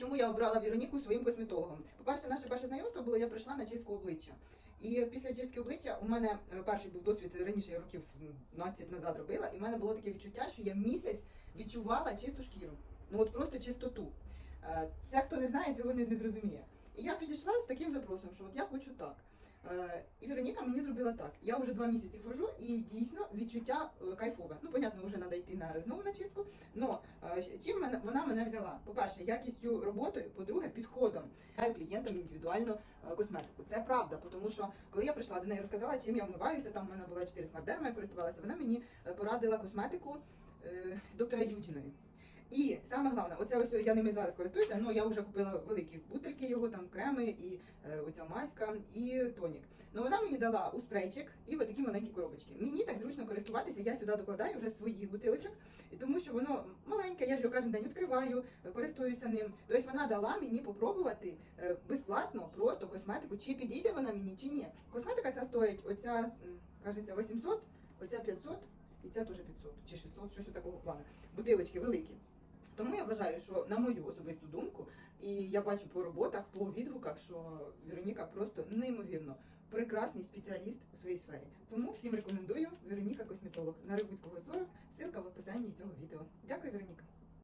Чому я обрала Віроніку своїм косметологом? По-перше, наше перше знайомство було, я прийшла на чистку обличчя. І після чистки обличчя у мене е, перший був досвід раніше я років 12 назад робила, і в мене було таке відчуття, що я місяць відчувала чисту шкіру. Ну от просто чистоту. Е, Це хто не знає, цього не, не зрозуміє. І я підійшла з таким запросом, що от я хочу так. Е, І Вероніка мені зробила так. Я вже два місяці хожу і дійсно відчуття е, кайфове. Ну, понятно, вже треба йти на знову на чистку. Но е, чим мене вона мене взяла? По-перше, якістю роботи, по-друге, підходом. Я клієнтам індивідуально косметику. Це правда, тому що коли я прийшла до неї, розказала, чим я вмиваюся. Там в мене була 4 смардерма, я користувалася. Вона мені порадила косметику доктора Ютіної. І саме головне, оце ось я ними зараз користуюся. Ну я вже купила великі бутильки його, там креми, і е, оця маська, і тонік. Ну вона мені дала у спрейчик і от такі маленькі коробочки. Мені так зручно користуватися. Я сюди докладаю вже своїх бутилочок, тому що воно маленьке. Я ж його кожен день відкриваю, користуюся ним. Тобто вона дала мені попробувати е, безплатно просто косметику, чи підійде вона мені, чи ні. Косметика ця стоїть, оця кажеться 800, оця 500, і ця теж 500 чи 600, щось у такого плану. Бутилочки великі. Тому я вважаю, що на мою особисту думку, і я бачу по роботах, по відгуках, що Вероніка просто неймовірно прекрасний спеціаліст у своїй сфері. Тому всім рекомендую Вероніка косметолог на Рибуцького 40. Силка в описанні цього відео. Дякую, Вероніка.